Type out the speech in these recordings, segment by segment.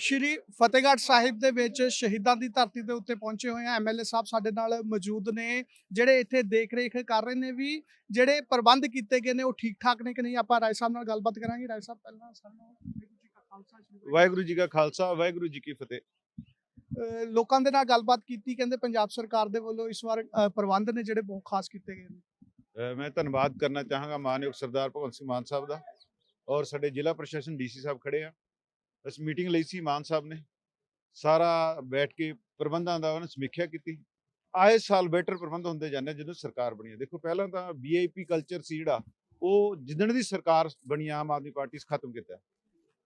ਸ਼੍ਰੀ ਫਤਿਹਗੜ੍ਹ ਸਾਹਿਬ ਦੇ ਵਿੱਚ ਸ਼ਹੀਦਾਂ ਦੀ ਧਰਤੀ ਦੇ ਉੱਤੇ ਪਹੁੰਚੇ ਹੋਏ ਆ। ਐਮਐਲਏ ਸਾਹਿਬ ਸਾਡੇ ਨਾਲ ਮੌਜੂਦ ਨੇ। ਜਿਹੜੇ ਇੱਥੇ ਦੇਖ ਰੇਖ ਕਰ ਰਹੇ ਨੇ ਵੀ ਜਿਹੜੇ ਪ੍ਰਬੰਧ ਕੀਤੇ ਗਏ ਨੇ ਉਹ ਠੀਕ ਠਾਕ ਨੇ ਕਿ ਨਹੀਂ? ਆਪਾਂ ਰਾਏ ਸਾਹਿਬ ਨਾਲ ਗੱਲਬਾਤ ਕਰਾਂਗੇ। ਰਾਏ ਸਾਹਿਬ ਪਹਿਲਾਂ ਸਾਨੂੰ ਵਾਹਿਗੁਰੂ ਜੀ ਕਾ ਖਾਲਸਾ ਵਾਹਿਗੁਰੂ ਜੀ ਕਾ ਫਤਿਹ। ਲੋਕਾਂ ਦੇ ਨਾਲ ਗੱਲਬਾਤ ਕੀਤੀ ਕਹਿੰਦੇ ਪੰਜਾਬ ਸਰਕਾਰ ਦੇ ਵੱਲੋਂ ਇਸ ਵਾਰ ਪ੍ਰਬੰਧ ਨੇ ਜਿਹੜੇ ਬਹੁਤ ਖਾਸ ਕੀਤੇ ਗਏ ਨੇ। ਮੈਂ ਧੰਨਵਾਦ ਕਰਨਾ ਚਾਹਾਂਗਾ ਮਾਨਯੋਗ ਸਰਦਾਰ ਭਗਵੰਤ ਸਿੰਘ ਮਾਨ ਸਾਹਿਬ ਦਾ। ਔਰ ਸਾਡੇ ਜ਼ਿਲ੍ਹਾ ਪ੍ਰਸ਼ਾਸਨ ਡੀਸੀ ਸਾਹਿਬ ਖੜੇ ਆ। ਅਸੀਂ ਮੀਟਿੰਗ ਲਈ ਸੀ ਮਾਨ ਸਾਹਿਬ ਨੇ। ਸਾਰਾ ਬੈਠ ਕੇ ਪ੍ਰਬੰਧਾਂ ਦਾ ਉਹਨਾਂ ਸਮੀਖਿਆ ਕੀਤੀ। ਆਏ ਸਾਲ ਬੈਟਰ ਪ੍ਰਬੰਧ ਹੁੰਦੇ ਜਾਂਦੇ ਜਦੋਂ ਸਰਕਾਰ ਬਣੀ ਹੈ ਦੇਖੋ ਪਹਿਲਾਂ ਤਾਂ ਵੀਆਈਪੀ ਕਲਚਰ ਸੀ ਜਿਹੜਾ, ਉਹ ਜਿੱਦਣ ਦੀ ਸਰਕਾਰ ਬਣੀ ਆਮ ਆਦਮੀ ਪਾਰਟੀ ਸ ਖਤਮ ਕੀਤਾ।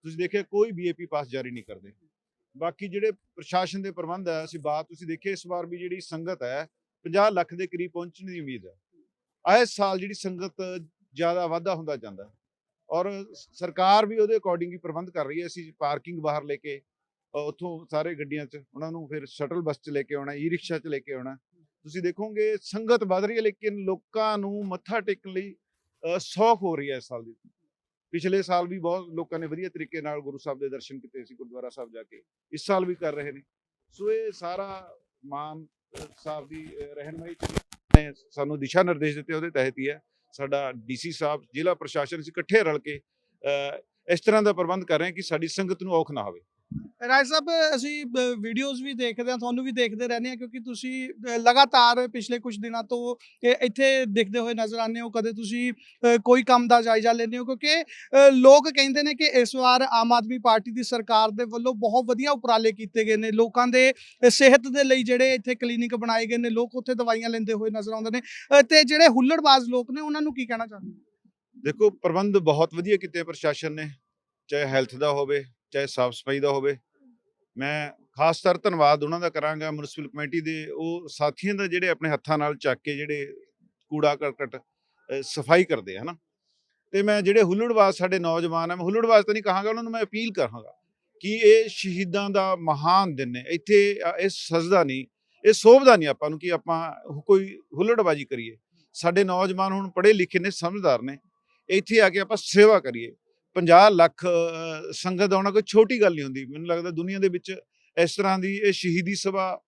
ਤੁਸੀਂ ਦੇਖਿਆ ਕੋਈ ਵੀਆਈਪੀ ਪਾਸ ਜਾਰੀ ਨਹੀਂ ਕਰਦੇ। ਬਾਕੀ ਜਿਹੜੇ ਪ੍ਰਸ਼ਾਸਨ ਦੇ ਪ੍ਰਬੰਧ ਹੈ ਅਸੀਂ ਬਾਤ ਤੁਸੀਂ ਦੇਖਿਆ ਇਸ ਵਾਰ ਵੀ ਜਿਹੜੀ ਸੰਗਤ ਹੈ 50 ਲੱਖ ਦੇ ਕਰੀਬ ਪਹੁੰਚਣ ਦੀ ਉਮੀਦ ਹੈ ਆਏ ਸਾਲ ਜਿਹੜੀ ਸੰਗਤ ਜ਼ਿਆਦਾ ਵਾਧਾ ਹੁੰਦਾ ਜਾਂਦਾ। ਔਰ ਸਰਕਾਰ ਵੀ ਉਹਦੇ ਅਕੋਰਡਿੰਗ ਹੀ ਪ੍ਰਬੰਧ ਕਰ ਰਹੀ ਹੈ। ਅਸੀਂ ਪਾਰਕਿੰਗ ਬਾਹਰ ਲੈ ਕੇ ਉੱਥੋਂ ਸਾਰੇ ਗੱਡੀਆਂ 'ਚ ਉਹਨਾਂ ਨੂੰ ਫਿਰ ਸ਼ਟਲ ਬੱਸ 'ਚ ਲੈ ਕੇ ਆਉਣਾ ਈ ਰਿਕਸ਼ਾ 'ਚ ਲੈ ਕੇ ਆਉਣਾ। ਤੁਸੀਂ ਦੇਖੋਗੇ ਸੰਗਤ ਵੱਧ ਰਹੀ ਹੈ ਲੇਕਿਨ ਲੋਕਾਂ ਨੂੰ ਮੱਥਾ ਟੇਕਣ ਲਈ ਸੌਖ ਹੋ ਰਹੀ ਹੈ ਇਸ ਸਾਲ ਦੀ। ਪਿਛਲੇ ਸਾਲ ਵੀ ਬਹੁਤ ਲੋਕਾਂ ਨੇ ਵਧੀਆ ਤਰੀਕੇ ਨਾਲ ਗੁਰੂ ਸਾਹਿਬ ਦੇ ਦਰਸ਼ਨ ਕੀਤੇ ਸੀ ਗੁਰਦੁਆਰਾ ਸਾਹਿਬ ਜਾ ਕੇ। ਇਸ ਸਾਲ ਵੀ ਕਰ ਰਹੇ ਨੇ। ਸੋ ਇਹ ਸਾਰਾ ਮਾਨ ਸਾਹਿਬ ਦੀ ਅ, ਰਹਿਨਮਾਈ ਚ ਨੇ ਸਾਨੂੰ ਦਿਸ਼ਾ ਨਿਰਦੇਸ਼ ਦਿੱਤੇ ਉਹਦੇ ਤਹਿਤ ਹੀ ਹੈ। ਸਾਡਾ ਡੀਸੀ ਸਾਹਿਬ ਜ਼ਿਲ੍ਹਾ ਪ੍ਰਸ਼ਾਸਨ ਅਸੀਂ ਇਕੱਠੇ ਰਲ ਕੇ ਇਸ ਤਰ੍ਹਾਂ ਦਾ ਪ੍ਰਬੰਧ ਕਰ ਰਹੇ ਹਾਂ ਕਿ ਸਾਡੀ ਸੰਗਤ ਨੂੰ ਔਖ ਨਾ ਹੋਵੇ। ਰਾਏ ਸਾਹਿਬ ਅਸੀਂ ਵੀਡੀਓਜ਼ ਵੀ ਦੇਖਦੇ ਹਾਂ ਤੁਹਾਨੂੰ ਵੀ ਦੇਖਦੇ ਰਹਿੰਦੇ ਹਾਂ ਕਿਉਂਕਿ ਤੁਸੀਂ ਲਗਾਤਾਰ ਪਿਛਲੇ ਕੁਝ ਦਿਨਾਂ ਤੋਂ ਇੱਥੇ ਦਿਖਦੇ ਹੋਏ ਨਜ਼ਰ ਆਉਂਦੇ ਹੋ ਕਦੇ ਤੁਸੀਂ ਕੋਈ ਕੰਮ ਦਾ ਜਾਇਜ਼ਾ ਲੈਂਦੇ ਹੋ ਕਿਉਂਕਿ ਲੋਕ ਕਹਿੰਦੇ ਨੇ ਕਿ ਇਸ ਵਾਰ ਆਮ ਆਦਮੀ ਪਾਰਟੀ ਦੀ ਸਰਕਾਰ ਦੇ ਵੱਲੋਂ ਬਹੁਤ ਵਧੀਆ ਉਪਰਾਲੇ ਕੀਤੇ ਗਏ ਨੇ ਲੋਕਾਂ ਦੇ ਸਿਹਤ ਦੇ ਲਈ ਜਿਹੜੇ ਇੱਥੇ ਕਲੀਨਿਕ ਬਣਾਏ ਗਏ ਨੇ ਲੋਕ ਉੱਥੇ ਦਵਾਈਆਂ ਲੈਂਦੇ ਹੋਏ ਨਜ਼ਰ ਆਉਂਦੇ ਨੇ ਅ, ਤੇ ਜਿਹੜੇ ਹੁੱਲੜਬਾਜ਼ ਲੋਕ ਨੇ ਉਹਨਾਂ ਨੂੰ ਕੀ ਕਹਿਣਾ ਚਾਹੁੰਦੇ ਦੇਖੋ ਪ੍ਰਬੰਧ ਬਹੁਤ ਵਧੀਆ ਕੀਤੇ ਪ੍ਰਸ਼ਾਸਨ ਨੇ ਚਾਹੇ ਹੈਲਥ ਦਾ ਹੋਵੇ ਚਾਹੇ ਸਾਫ਼ ਸਫ਼ਾਈ ਦਾ ਹੋਵੇ ਮੈਂ ਖਾਸ ਤੌਰ ਧੰਨਵਾਦ ਉਹਨਾਂ ਦਾ ਕਰਾਂਗਾ ਮਿਊਨਿਸਪਲ ਕਮੇਟੀ ਦੇ, ਉਹ ਸਾਥੀਆਂ ਦਾ ਜਿਹੜੇ ਆਪਣੇ ਹੱਥਾਂ ਨਾਲ ਚੱਕ ਕੇ ਜਿਹੜੇ ਕੂੜਾ ਕਰਕਟ ਸਫ਼ਾਈ ਕਰਦੇ ਆ, ਹਨਾ। ਤੇ ਮੈਂ ਜਿਹੜੇ ਹੁੱਲੜਬਾਜ਼ ਸਾਡੇ ਨੌਜਵਾਨ ਆ, ਮੈਂ ਹੁੱਲੜਬਾਜ਼ ਤਾਂ ਨਹੀਂ ਕਹਾਂਗਾ, ਉਹਨਾਂ ਨੂੰ ਮੈਂ ਅਪੀਲ ਕਰਾਂਗਾ ਕਿ ਇਹ ਸ਼ਹੀਦਾਂ ਦਾ ਮਹਾਨ ਦਿਨ ਹੈ। ਇੱਥੇ ਇਹ ਸਜਦਾ ਨਹੀਂ, ਇਹ ਸੋਭਦਾ ਨਹੀਂ ਆਪਾਂ ਨੂੰ ਕਿ ਆਪਾਂ ਕੋਈ ਹੁੱਲੜਬਾਜ਼ੀ ਕਰੀਏ। ਸਾਡੇ ਨੌਜਵਾਨ ਹੁਣ ਪੜ੍ਹੇ ਲਿਖੇ ਨੇ, ਸਮਝਦਾਰ ਨੇ, ਇੱਥੇ ਆ ਕੇ ਆਪਾਂ ਸੇਵਾ ਕਰੀਏ। 50 ਲੱਖ ਸੰਗਤ ਆਉਣਾ ਕੋਈ ਛੋਟੀ ਗੱਲ ਨਹੀਂ ਹੁੰਦੀ। ਮੈਨੂੰ ਲੱਗਦਾ ਦੁਨੀਆ ਦੇ ਵਿੱਚ ਇਸ ਤਰ੍ਹਾਂ ਦੀ ਇਹ ਸ਼ਹੀਦੀ ਸਭਾ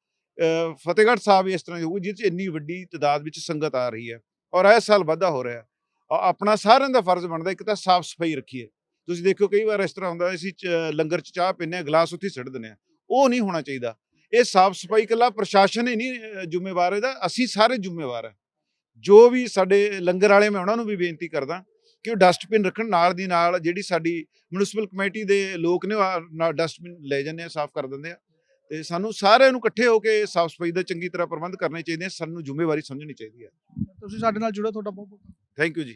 ਫਤਿਹਗੜ੍ਹ ਸਾਹਿਬ ਇਸ ਤਰ੍ਹਾਂ ਦੀ ਹੋਊਗੀ ਜਿਸ 'ਚ ਇੰਨੀ ਵੱਡੀ ਤਾਦਾਦ ਵਿੱਚ ਸੰਗਤ ਆ ਰਹੀ ਹੈ ਔਰ ਇਸ ਸਾਲ ਵਾਧਾ ਹੋ ਰਿਹਾ। ਹੈ ਆਪਣਾ ਸਾਰਿਆਂ ਦਾ ਫਰਜ਼ ਬਣਦਾ ਇੱਕ ਤਾਂ ਸਾਫ਼ ਸਫ਼ਾਈ ਰੱਖੀਏ। ਤੁਸੀਂ ਦੇਖੋ ਕਈ ਵਾਰ ਇਸ ਤਰ੍ਹਾਂ ਹੁੰਦਾ ਅਸੀਂ ਚ- ਲੰਗਰ 'ਚ ਚਾਹ ਪੀਂਦੇ ਹਾਂ, ਗਲਾਸ ਉੱਥੇ ਹੀ ਸਿੱਟ ਦਿੰਦੇ ਆ ਉਹ ਨਹੀਂ ਹੋਣਾ ਚਾਹੀਦਾ। ਇਹ ਸਾਫ਼ ਸਫ਼ਾਈ ਇਕੱਲਾ ਪ੍ਰਸ਼ਾਸਨ ਹੀ ਨਹੀਂ ਜ਼ਿੰਮੇਵਾਰ ਇਹਦਾ। ਅਸੀਂ ਸਾਰੇ ਜ਼ਿੰਮੇਵਾਰ ਹਾਂ। ਜੋ ਵੀ ਸਾਡੇ ਲੰਗਰ ਵਾਲੇ, ਮੈਂ ਉਹਨਾਂ ਨੂੰ ਵੀ ਬੇਨਤੀ ਕਰਦਾ ਕਿ ਉਹ ਡਸਟਬਿਨ ਰੱਖਣ ਨਾਲ ਦੀ ਨਾਲ ਜਿਹੜੀ ਸਾਡੀ ਮਿਊਨਿਸਪਲ ਕਮੇਟੀ ਦੇ ਲੋਕ ਨੇ ਉਹ ਡਸਟਬਿਨ ਲੈ ਜਾਂਦੇ ਆ ਸਾਫ਼ ਕਰ ਦਿੰਦੇ ਆ। ਤੇ ਸਾਨੂੰ ਸਾਰਿਆਂ ਨੂੰ ਇਕੱਠੇ ਹੋ ਕੇ ਸਾਫ਼ ਸਫ਼ਾਈ ਦਾ ਚੰਗੀ ਤਰ੍ਹਾਂ ਪ੍ਰਬੰਧ ਕਰਨੇ ਚਾਹੀਦੇ ਆ ਸਾਨੂੰ ਜ਼ਿੰਮੇਵਾਰੀ ਸਮਝਣੀ ਚਾਹੀਦੀ ਹੈ ਤੁਸੀਂ ਸਾਡੇ ਨਾਲ ਜੁੜੋ ਤੁਹਾਡਾ ਬਹੁਤ ਬਹੁਤ ਥੈਂਕ ਯੂ ਜੀ।